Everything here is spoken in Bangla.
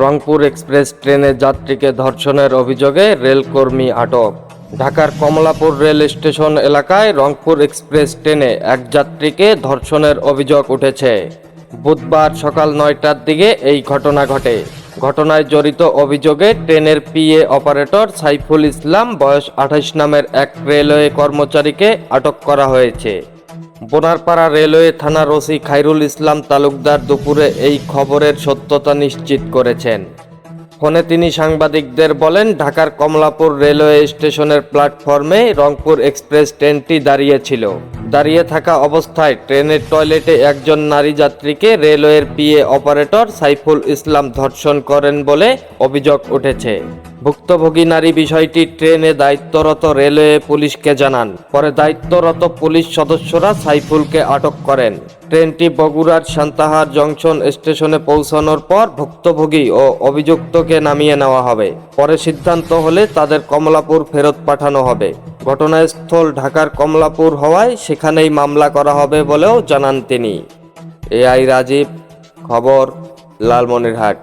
রংপুর এক্সপ্রেস ট্রেনে যাত্রীকে ধর্ষণের অভিযোগে রেলকর্মী আটক। ঢাকার কমলাপুর রেল স্টেশন এলাকায় রংপুর এক্সপ্রেস ট্রেনে এক যাত্রীকে ধর্ষণের অভিযোগ উঠেছে। বুধবার সকাল নয়টার দিকে এই ঘটনা ঘটে। ঘটনায় জড়িত অভিযোগে ট্রেনের পিএ অপারেটর সাইফুল ইসলাম বয়স আঠাশ নামের এক রেলওয়ে কর্মচারীকে আটক করা হয়েছে। বোনারপাড়া রেলওয়ে থানার ওসি খাইরুল ইসলাম তালুকদার দুপুরে এই খবরের সত্যতা নিশ্চিত করেছেন। ফোনে তিনি সাংবাদিকদের বলেন, ঢাকার কমলাপুর রেলওয়ে স্টেশনের প্ল্যাটফর্মে রংপুর এক্সপ্রেস ট্রেনটি দাঁড়িয়েছিল। দাঁড়িয়ে থাকা অবস্থায় ট্রেনের টয়লেটে একজন নারী যাত্রীকে রেলওয়ের পিএ অপারেটর সাইফুল ইসলাম ধর্ষণ করেন বলে অভিযোগ উঠেছে। ভুক্তভোগী নারী বিষয়টি ট্রেনে দায়িত্বরত রেলওয়ে পুলিশকে জানান। পরে দায়িত্বরত পুলিশ সদস্যরা সাইফুলকে আটক করেন। ট্রেনটি বগুড়ার সান্তাহার জংশন স্টেশনে পৌঁছানোর পর ভুক্তভোগী ও অভিযুক্তকে নামিয়ে নেওয়া হবে। পরে সিদ্ধান্ত হলে তাদের কমলাপুর ফেরত পাঠানো হবে। ঘটনাস্থল ঢাকার কমলাপুর হওয়ায় সেখানেই মামলা করা হবে বলেও জানান তিনি। এআই রাজীব, খবর, লালমনিরহাট।